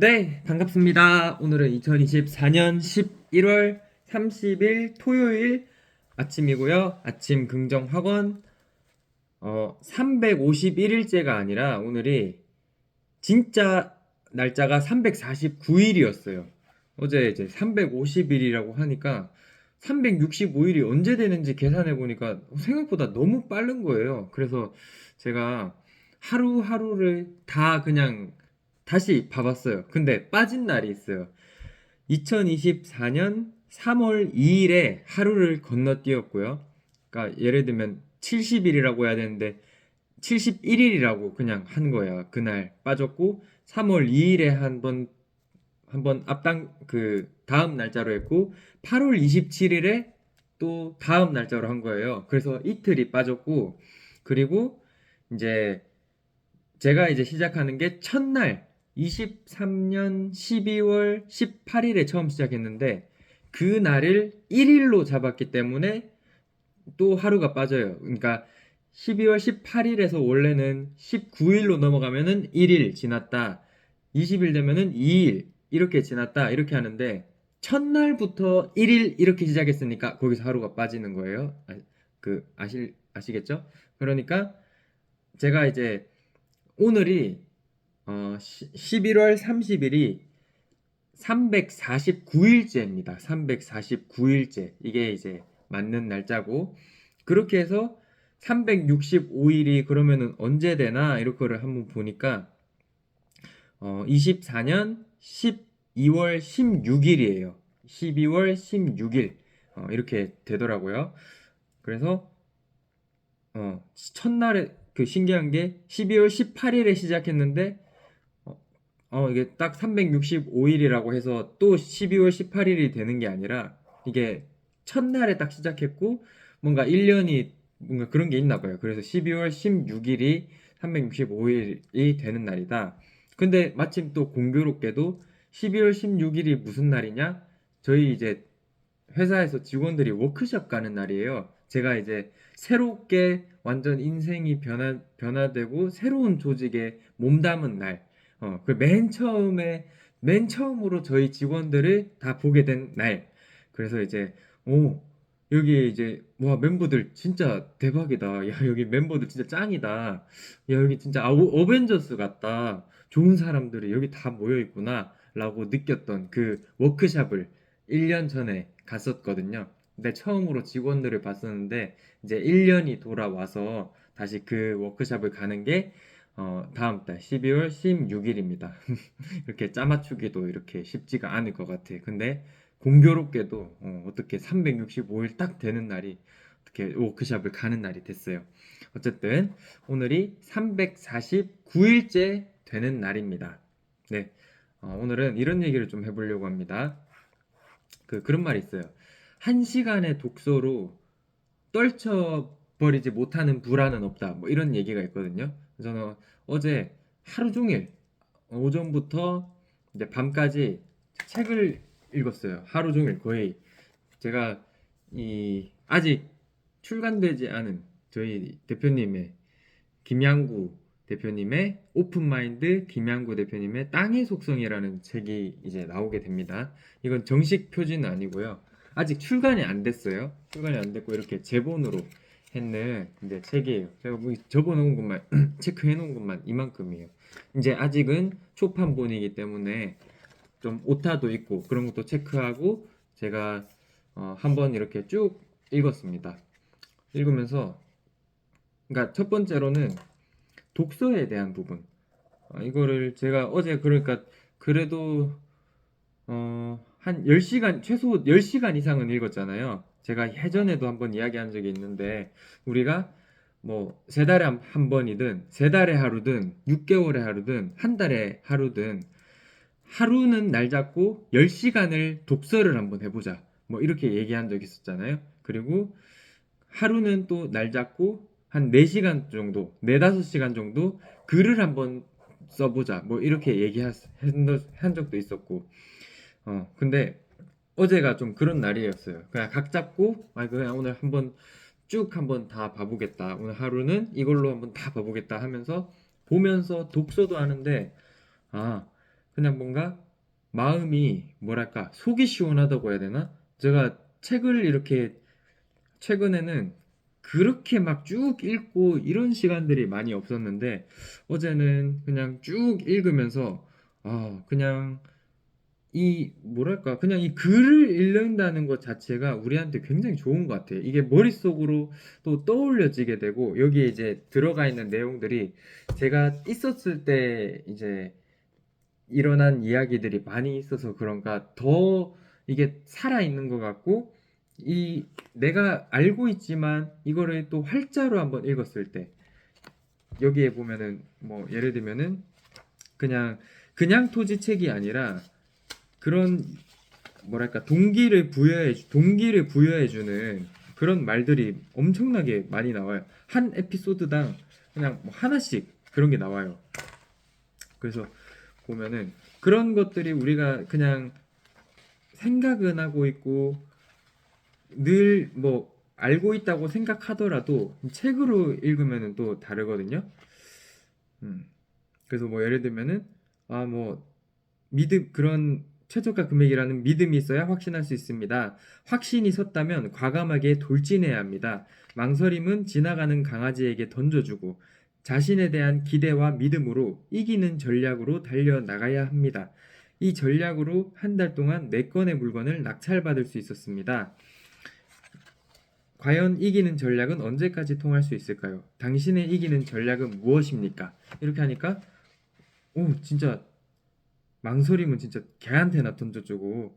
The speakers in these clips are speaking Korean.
네, 반갑습니다. 오늘은 2024년 11월 30일 토요일 아침이고요. 아침 긍정 학원 어 351일째가 아니라 오늘이 진짜 날짜가 349일이었어요. 어제 이제 350일이라고 하니까 365일이 언제 되는지 계산해 보니까 생각보다 너무 빠른 거예요. 그래서 제가 하루하루를 다 그냥 다시 봐봤어요. 근데 빠진 날이 있어요. 2024년 3월 2일에 하루를 건너뛰었고요. 그러니까 예를 들면 70일이라고 해야 되는데 71일이라고 그냥 한 거야. 그날 빠졌고 3월 2일에 한번 한번 앞당 그 다음 날짜로 했고 8월 27일에 또 다음 날짜로 한 거예요. 그래서 이틀이 빠졌고 그리고 이제 제가 이제 시작하는 게 첫날 23년 12월 18일에 처음 시작했는데 그 날을 1일로 잡았기 때문에 또 하루가 빠져요. 그러니까 12월 18일에서 원래는 19일로 넘어가면은 1일 지났다. 20일 되면은 2일 이렇게 지났다. 이렇게 하는데 첫날부터 1일 이렇게 시작했으니까 거기서 하루가 빠지는 거예요. 아, 그 아실 아시겠죠? 그러니까 제가 이제 오늘이 어, 11월 30일이 349일째입니다. 349일째. 이게 이제 맞는 날짜고 그렇게 해서 365일이 그러면은 언제 되나 이렇게를 한번 보니까 어, 24년 12월 16일이에요. 12월 16일 어, 이렇게 되더라고요. 그래서 어, 첫날에 그 신기한 게 12월 18일에 시작했는데 어, 어, 이게 딱 365일이라고 해서 또 12월 18일이 되는 게 아니라 이게 첫날에 딱 시작했고 뭔가 1년이 뭔가 그런 게 있나 봐요. 그래서 12월 16일이 365일이 되는 날이다. 근데 마침 또 공교롭게도 12월 16일이 무슨 날이냐? 저희 이제 회사에서 직원들이 워크숍 가는 날이에요. 제가 이제 새롭게 완전 인생이 변화, 변화되고 새로운 조직에 몸담은 날. 어, 그 맨 처음에, 맨 처음으로 저희 직원들을 다 보게 된 날. 그래서 이제, 오, 여기 이제, 와, 멤버들 진짜 대박이다. 야, 여기 멤버들 진짜 짱이다. 야, 여기 진짜 아, 오- 어벤져스 같다. 좋은 사람들이 여기 다 모여 있구나. 라고 느꼈던 그 워크샵을 1년 전에 갔었거든요. 근데 처음으로 직원들을 봤었는데, 이제 1년이 돌아와서 다시 그 워크샵을 가는 게, 어, 다음 달 12월 16일입니다. 이렇게 짜맞추기도 이렇게 쉽지가 않을 것 같아. 근데 공교롭게도 어, 떻게 365일 딱 되는 날이 어떻게 워크샵을 가는 날이 됐어요. 어쨌든 오늘이 349일째 되는 날입니다. 네, 어, 오늘은 이런 얘기를 좀 해보려고 합니다. 그 그런 말이 있어요. 한 시간의 독서로 떨쳐 버리지 못하는 불안은 없다. 뭐 이런 얘기가 있거든요. 저는 어제 하루 종일 오전부터 이제 밤까지 책을 읽었어요. 하루 종일 거의 제가 이 아직 출간되지 않은 저희 대표님의 김양구 대표님의 오픈마인드 김양구 대표님의 땅의 속성이라는 책이 이제 나오게 됩니다. 이건 정식 표지는 아니고요. 아직 출간이 안 됐어요. 출간이 안 됐고 이렇게 제본으로 했는 이제 책이에요. 제가 뭐 적어놓은 것만 체크해 놓은 것만 이만큼이에요. 이제 아직은 초판본이기 때문에 좀 오타도 있고 그런 것도 체크하고 제가 어, 한번 이렇게 쭉 읽었습니다. 읽으면서 그러니까 첫 번째로는 독서에 대한 부분. 어, 이거를 제가 어제 그러니까 그래도 어, 한 10시간 최소 10시간 이상은 읽었잖아요. 제가 예전에도 한번 이야기한 적이 있는데 우리가 뭐 세 달에 한, 한 번이든 세 달에 하루든 6개월에 하루든 한 달에 하루든 하루는 날 잡고 10시간을 독서를 한번 해보자. 뭐 이렇게 얘기한 적 있었잖아요. 그리고 하루는 또 날 잡고 한 4시간 정도, 4, 5시간 정도 글을 한번 써보자. 뭐 이렇게 얘기한 적도 있었고. 어, 근데 어제가 좀 그런 날이었어요. 그냥 각 잡고, 아, 그냥 오늘 한번 쭉 한번 다 봐보겠다. 오늘 하루는 이걸로 한번 다 봐보겠다 하면서 보면서 독서도 하는데, 아, 그냥 뭔가 마음이 뭐랄까 속이 시원하다고 해야 되나? 제가 책을 이렇게 최근에는 그렇게 막 쭉 읽고 이런 시간들이 많이 없었는데 어제는 그냥 쭉 읽으면서 아 그냥 이 뭐랄까 그냥 이 글을 읽는다는 것 자체가 우리한테 굉장히 좋은 것 같아요. 이게 머릿속으로 또 떠올려지게 되고 여기에 이제 들어가 있는 내용들이 제가 있었을 때 이제 일어난 이야기들이 많이 있어서 그런가 더 이게 살아 있는 것 같고 이 내가 알고 있지만 이거를 또 활자로 한번 읽었을 때 여기에 보면은 뭐 예를 들면은 그냥 그냥 토지 책이 아니라 그런 뭐랄까 동기를 부여해 주- 동기를 부여해 주는 그런 말들이 엄청나게 많이 나와요. 한 에피소드당 그냥 뭐 하나씩 그런 게 나와요. 그래서 보면은 그런 것들이 우리가 그냥 생각은 하고 있고 늘 뭐 알고 있다고 생각하더라도 책으로 읽으면은 또 다르거든요. 음. 그래서 뭐 예를 들면은 아 뭐 믿음 그런 최저가 금액이라는 믿음이 있어야 확신할 수 있습니다. 확신이 섰다면 과감하게 돌진해야 합니다. 망설임은 지나가는 강아지에게 던져주고 자신에 대한 기대와 믿음으로 이기는 전략으로 달려 나가야 합니다. 이 전략으로 한 달 동안 네 건의 물건을 낙찰받을 수 있었습니다. 과연 이기는 전략은 언제까지 통할 수 있을까요? 당신의 이기는 전략은 무엇입니까? 이렇게 하니까 오 진짜 망설임은 진짜 걔한테나 던져주고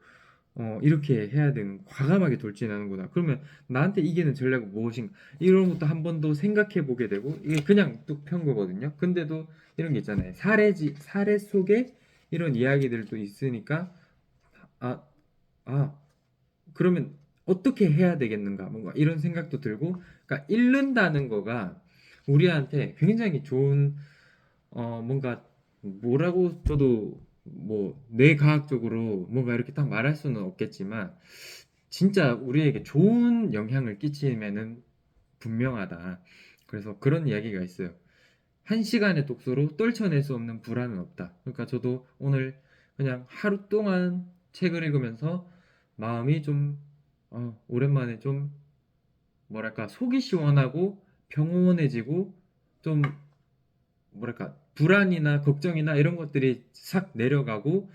어 이렇게 해야 되는 과감하게 돌진하는구나. 그러면 나한테 이기는 전략은 무엇인가? 이런 것도 한 번 더 생각해 보게 되고 이게 그냥 뚝 편 거거든요. 근데도 이런 게 있잖아요. 사례지 사례 속에 이런 이야기들도 있으니까 아 아, 그러면 어떻게 해야 되겠는가? 뭔가 이런 생각도 들고, 그러니까 읽는다는 거가 우리한테 굉장히 좋은, 어, 뭔가 뭐라고 저도 뭐 뇌과학적으로 뭔가 이렇게 딱 말할 수는 없겠지만, 진짜 우리에게 좋은 영향을 끼치면은 분명하다. 그래서 그런 이야기가 있어요. 한 시간의 독서로 떨쳐낼 수 없는 불안은 없다. 그러니까 저도 오늘 그냥 하루 동안 책을 읽으면서 마음이 좀 어, 오랜만에 좀 뭐랄까 속이 시원하고 평온해지고 좀 뭐랄까 불안이나 걱정이나 이런 것들이 싹 내려가고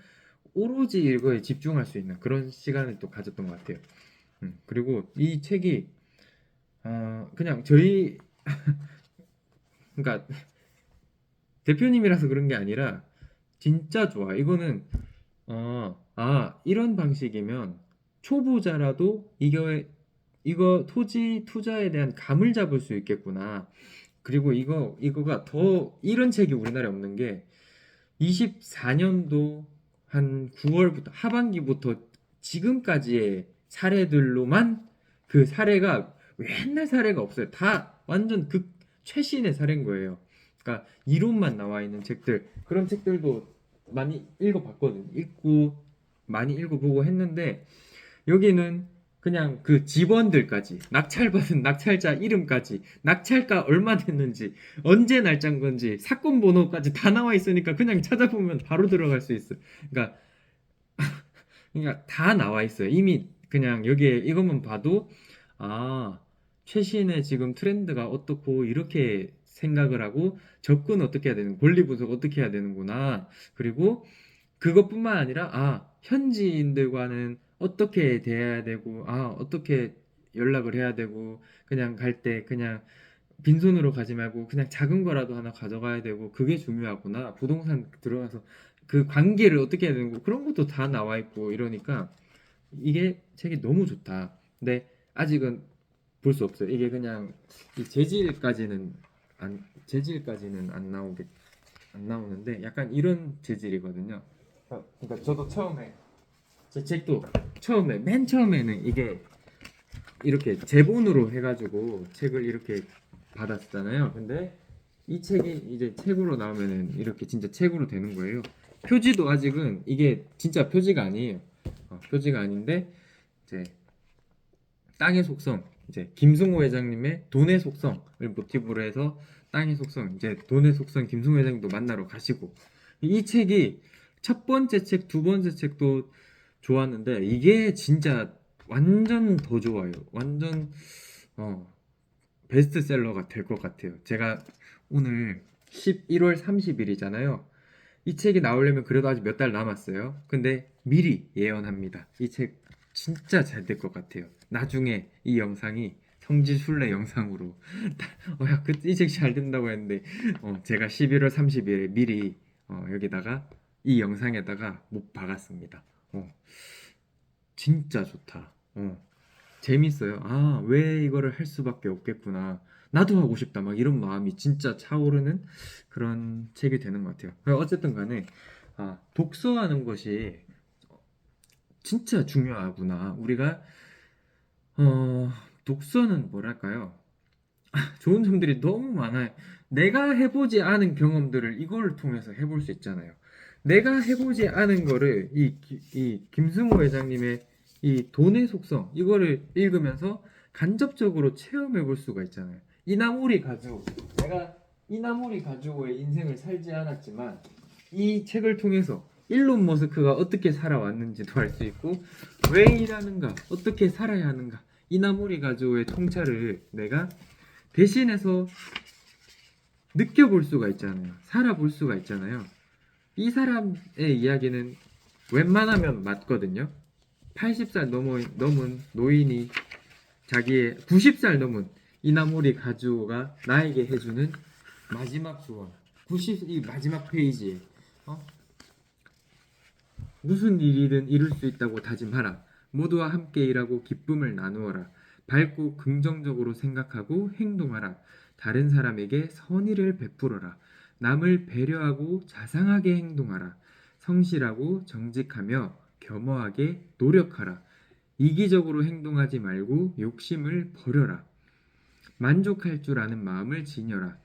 오로지 이거에 집중할 수 있는 그런 시간을 또 가졌던 것 같아요. 음, 그리고 이 책이 어, 그냥 저희 그러니까 대표님이라서 그런 게 아니라 진짜 좋아. 이거는 어, 아, 이런 방식이면 초보자라도 이거 이거 토지 투자에 대한 감을 잡을 수 있겠구나. 그리고 이거 이거가 더 이런 책이 우리나라에 없는 게 24년도 한 9월부터 하반기부터 지금까지의 사례들로만 그 사례가 옛날 사례가 없어요. 다 완전 극 최신의 사례인 거예요. 그러니까 이론만 나와 있는 책들 그런 책들도 많이 읽어봤거든요. 읽고 많이 읽어보고 했는데 여기는 그냥 그 직원들까지 낙찰받은 낙찰자 이름까지 낙찰가 얼마 됐는지 언제 날짜인 건지 사건 번호까지 다 나와 있으니까 그냥 찾아보면 바로 들어갈 수 있어. 그러니까 그러니까 다 나와 있어요. 이미 그냥 여기에 이것만 봐도 아 최신의 지금 트렌드가 어떻고 이렇게 생각을 하고 접근 어떻게 해야 되는 권리 분석 어떻게 해야 되는구나. 그리고 그것뿐만 아니라 아 현지인들과는 어떻게 대해야 되고 아 어떻게 연락을 해야 되고 그냥 갈 때 그냥 빈손으로 가지 말고 그냥 작은 거라도 하나 가져가야 되고 그게 중요하구나. 부동산 들어가서 그 관계를 어떻게 해야 되는 거 그런 것도 다 나와 있고 이러니까 이게 책이 너무 좋다. 근데 아직은 볼 수 없어요. 이게 그냥 이 재질까지는 안 재질까지는 안 나오게 안 나오는데 약간 이런 재질이거든요. 그러니까 저도 처음에 제 책도 처음에 맨 처음에는 이게 이렇게 제본으로 해가지고 책을 이렇게 받았잖아요. 근데 이 책이 이제 책으로 나오면은 이렇게 진짜 책으로 되는 거예요. 표지도 아직은 이게 진짜 표지가 아니에요. 어, 표지가 아닌데 이제 땅의 속성 이제 김승호 회장님의 돈의 속성을 모티브로 해서 땅의 속성 이제 돈의 속성 김승호 회장님도 만나러 가시고 이 책이 첫 번째 책, 두 번째 책도 좋았는데 이게 진짜 완전 더 좋아요. 완전 어, 베스트셀러가 될 것 같아요. 제가 오늘 11월 30일이잖아요. 이 책이 나오려면 그래도 아직 몇 달 남았어요. 근데 미리 예언합니다. 이 책 진짜 잘 될 것 같아요. 나중에 이 영상이 성지순례 영상으로 어, 야, 그, 이 책 잘 된다고 했는데 어, 제가 11월 30일에 미리 어, 여기다가 이 영상에다가 못 박았습니다. 어, 진짜 좋다. 어, 재밌어요. 아, 왜 이거를 할 수밖에 없겠구나. 나도 하고 싶다. 막 이런 마음이 진짜 차오르는 그런 책이 되는 것 같아요. 어쨌든 간에 아, 독서하는 것이 진짜 중요하구나. 우리가 어, 독서는 뭐랄까요? 좋은 점들이 너무 많아요. 내가 해보지 않은 경험들을 이걸 통해서 해볼 수 있잖아요. 내가 해보지 않은 거를 이, 기- 이 김승호 회장님의 이 돈의 속성 이거를 읽으면서 간접적으로 체험해 볼 수가 있잖아요. 이나무리 가지고 내가 이나무리 가지고의 인생을 살지 않았지만 이 책을 통해서 일론 머스크가 어떻게 살아왔는지도 알 수 있고 왜 일하는가 어떻게 살아야 하는가 이나무리 가지고의 통찰을 내가 대신해서 느껴볼 수가 있잖아요. 살아볼 수가 있잖아요. 이 사람의 이야기는 웬만하면 맞거든요. 80살 넘어, 넘은 노인이 자기의 90살 넘은 이나모리 가주가 나에게 해주는 마지막 조언. 90, 이 마지막 페이지에, 어? 무슨 일이든 이룰 수 있다고 다짐하라. 모두와 함께 일하고 기쁨을 나누어라. 밝고 긍정적으로 생각하고 행동하라. 다른 사람에게 선의를 베풀어라. 남을 배려하고 자상하게 행동하라. 성실하고 정직하며 겸허하게 노력하라. 이기적으로 행동하지 말고 욕심을 버려라. 만족할 줄 아는 마음을 지녀라.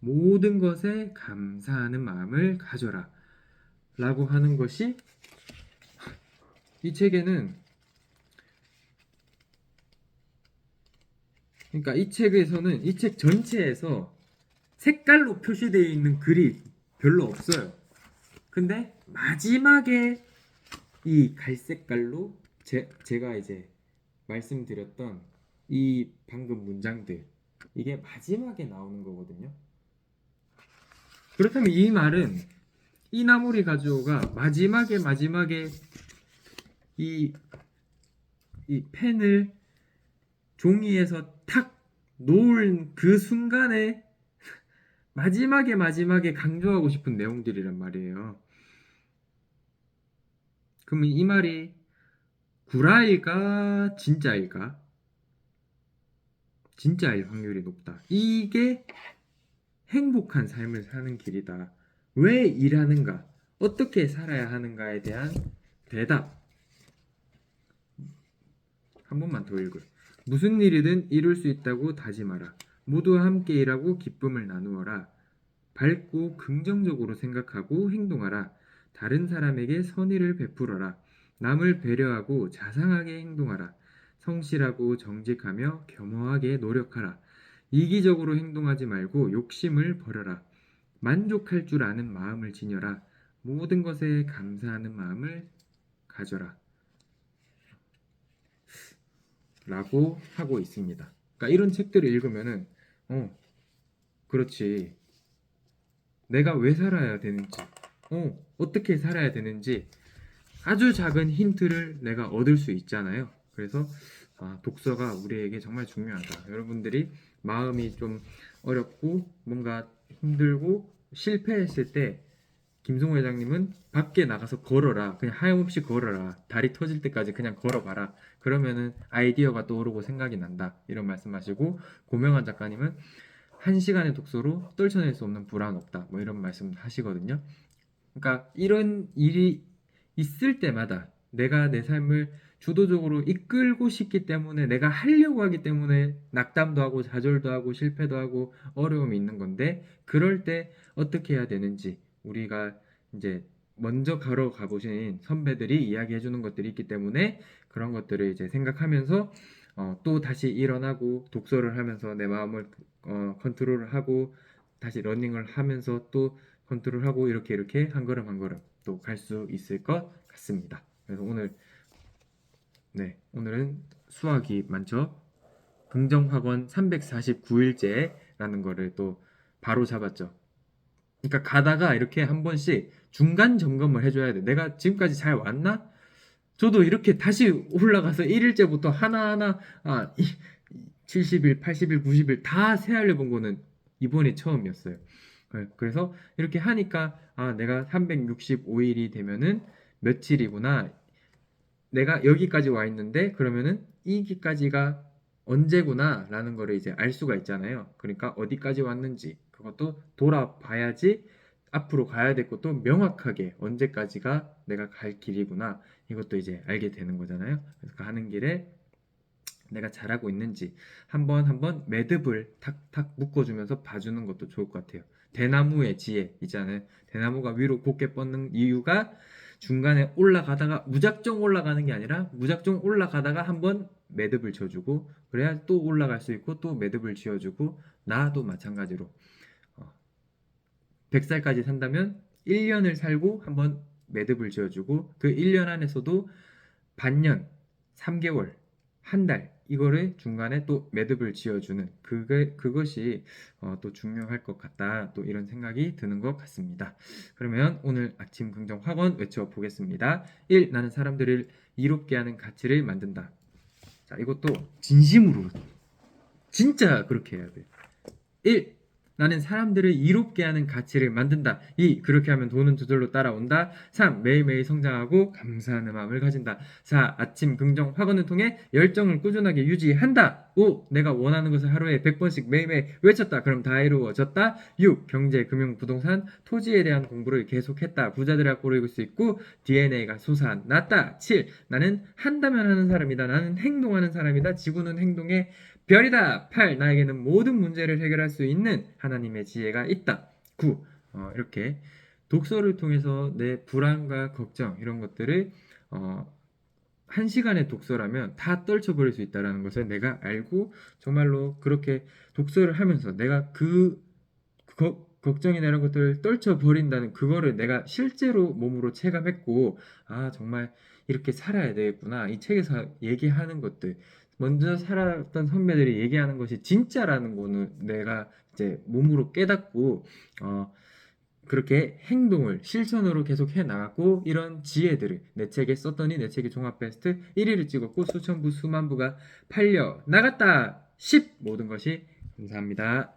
모든 것에 감사하는 마음을 가져라. 라고 하는 것이 이 책에는 그러니까 이 책에서는 이 책 전체에서 색깔로 표시되어 있는 글이 별로 없어요. 근데 마지막에 이 갈색깔로 제, 제가 이제 말씀드렸던 이 방금 문장들 이게 마지막에 나오는 거거든요. 그렇다면 이 말은 이나무리 가주오가 마지막에 마지막에 이, 이 펜을 종이에서 탁 놓은 그 순간에 마지막에 마지막에 강조하고 싶은 내용들이란 말이에요. 그러면 이 말이 구라일까 진짜일까? 진짜일 확률이 높다. 이게 행복한 삶을 사는 길이다. 왜 일하는가? 어떻게 살아야 하는가에 대한 대답. 한 번만 더 읽어요. 무슨 일이든 이룰 수 있다고 다짐하라. 모두와 함께 일하고 기쁨을 나누어라. 밝고 긍정적으로 생각하고 행동하라. 다른 사람에게 선의를 베풀어라. 남을 배려하고 자상하게 행동하라. 성실하고 정직하며 겸허하게 노력하라. 이기적으로 행동하지 말고 욕심을 버려라. 만족할 줄 아는 마음을 지녀라. 모든 것에 감사하는 마음을 가져라. 라고 하고 있습니다. 그러니까 이런 책들을 읽으면은 어 그렇지 내가 왜 살아야 되는지 어 어떻게 살아야 되는지 아주 작은 힌트를 내가 얻을 수 있잖아요. 그래서 아, 독서가 우리에게 정말 중요하다. 여러분들이 마음이 좀 어렵고 뭔가 힘들고 실패했을 때 김성호 회장님은 밖에 나가서 걸어라. 그냥 하염없이 걸어라. 다리 터질 때까지 그냥 걸어봐라. 그러면은 아이디어가 떠오르고 생각이 난다. 이런 말씀하시고 고명환 작가님은 한 시간의 독서로 떨쳐낼 수 없는 불안 없다. 뭐 이런 말씀 하시거든요. 그러니까 이런 일이 있을 때마다 내가 내 삶을 주도적으로 이끌고 싶기 때문에 내가 하려고 하기 때문에 낙담도 하고 좌절도 하고 실패도 하고 어려움이 있는 건데 그럴 때 어떻게 해야 되는지 우리가 이제 먼저 걸어가 보신 선배들이 이야기해 주는 것들이 있기 때문에 그런 것들을 이제 생각하면서 어, 또 다시 일어나고 독서를 하면서 내 마음을 어, 컨트롤을 하고 다시 러닝을 하면서 또 컨트롤하고 이렇게 이렇게 한 걸음 한 걸음 또 갈 수 있을 것 같습니다. 그래서 오늘 네 오늘은 수학이 많죠. 긍정학원 349일째라는 거를 또 바로 잡았죠. 그러니까 가다가 이렇게 한 번씩 중간 점검을 해줘야 돼. 내가 지금까지 잘 왔나? 저도 이렇게 다시 올라가서 1일째부터 하나하나 아, 이- 70일, 80일, 90일 다 세알려 본 거는 이번이 처음이었어요. 네, 그래서 이렇게 하니까 아, 내가 365일이 되면은 며칠이구나. 내가 여기까지 와 있는데 그러면은 이기까지가 언제구나 라는 거를 이제 알 수가 있잖아요. 그러니까 어디까지 왔는지 그것도 돌아봐야지 앞으로 가야 될 것도 명확하게 언제까지가 내가 갈 길이구나 이것도 이제 알게 되는 거잖아요. 그래서 가는 길에 내가 잘하고 있는지 한번 한번 매듭을 탁탁 묶어주면서 봐주는 것도 좋을 것 같아요. 대나무의 지혜 있잖아요. 대나무가 위로 곧게 뻗는 이유가 중간에 올라가다가 무작정 올라가는 게 아니라 무작정 올라가다가 한번 매듭을 쳐주고 그래야 또 올라갈 수 있고 또 매듭을 지어주고 나도 마찬가지로 어, 100살까지 산다면 1년을 살고 한번 매듭을 지어주고 그 1년 안에서도 반년, 3개월, 한 달 이거를 중간에 또 매듭을 지어주는 그게 그것이 어, 또 중요할 것 같다 또 이런 생각이 드는 것 같습니다. 그러면 오늘 아침 긍정 학원 외쳐 보겠습니다. 1. 나는 사람들을 이롭게 하는 가치를 만든다. 자, 이것도 진심으로 진짜 그렇게 해야 돼. 1. 나는 사람들을 이롭게 하는 가치를 만든다. 2. 그렇게 하면 돈은 저절로 따라온다. 3. 매일매일 성장하고 감사하는 마음을 가진다. 4. 아침 긍정 학원을 통해 열정을 꾸준하게 유지한다. 5. 내가 원하는 것을 하루에 100번씩 매일매일 외쳤다. 그럼 다 이루어졌다. 6. 경제, 금융, 부동산, 토지에 대한 공부를 계속했다. 부자들아 꼬리고 수 있고 DNA가 솟아났다. 7. 나는 한다면 하는 사람이다. 나는 행동하는 사람이다. 지구는 행동의 별이다. 8. 나에게는 모든 문제를 해결할 수 있는 하나님의 지혜가 있다. 9. 어, 이렇게 독서를 통해서 내 불안과 걱정 이런 것들을 어, 한 시간의 독서라면 다 떨쳐버릴 수 있다는 것을 내가 알고 정말로 그렇게 독서를 하면서 내가 그 거- 걱정이나 이런 것들을 떨쳐버린다는 그거를 내가 실제로 몸으로 체감했고 아 정말 이렇게 살아야 되겠구나. 이 책에서 얘기하는 것들. 먼저 살았던 선배들이 얘기하는 것이 진짜라는 거는 내가 이제 몸으로 깨닫고 어 그렇게 행동을 실천으로 계속 해 나갔고 이런 지혜들을 내 책에 썼더니 내 책이 종합 베스트 1위를 찍었고 수천 부 수만 부가 팔려 나갔다 10 모든 것이 감사합니다.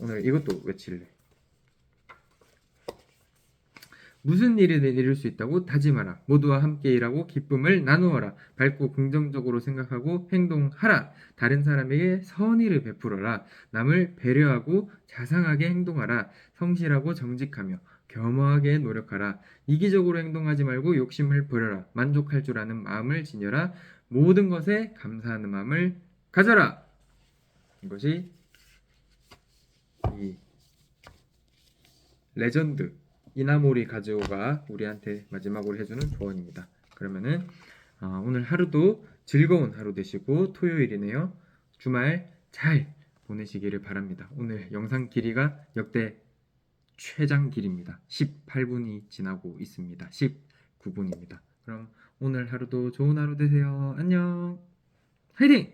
오늘 이것도 외칠래. 무슨 일이든 이룰 수 있다고 다짐하라. 모두와 함께 일하고 기쁨을 나누어라. 밝고 긍정적으로 생각하고 행동하라. 다른 사람에게 선의를 베풀어라. 남을 배려하고 자상하게 행동하라. 성실하고 정직하며 겸허하게 노력하라. 이기적으로 행동하지 말고 욕심을 버려라. 만족할 줄 아는 마음을 지녀라. 모든 것에 감사하는 마음을 가져라. 이것이 이 레전드 이나모리 가즈오가 우리한테 마지막으로 해주는 조언입니다. 그러면은 어, 오늘 하루도 즐거운 하루 되시고 토요일이네요. 주말 잘 보내시기를 바랍니다. 오늘 영상 길이가 역대 최장 길입니다. 18분이 지나고 있습니다. 19분입니다. 그럼 오늘 하루도 좋은 하루 되세요. 안녕. 화이팅!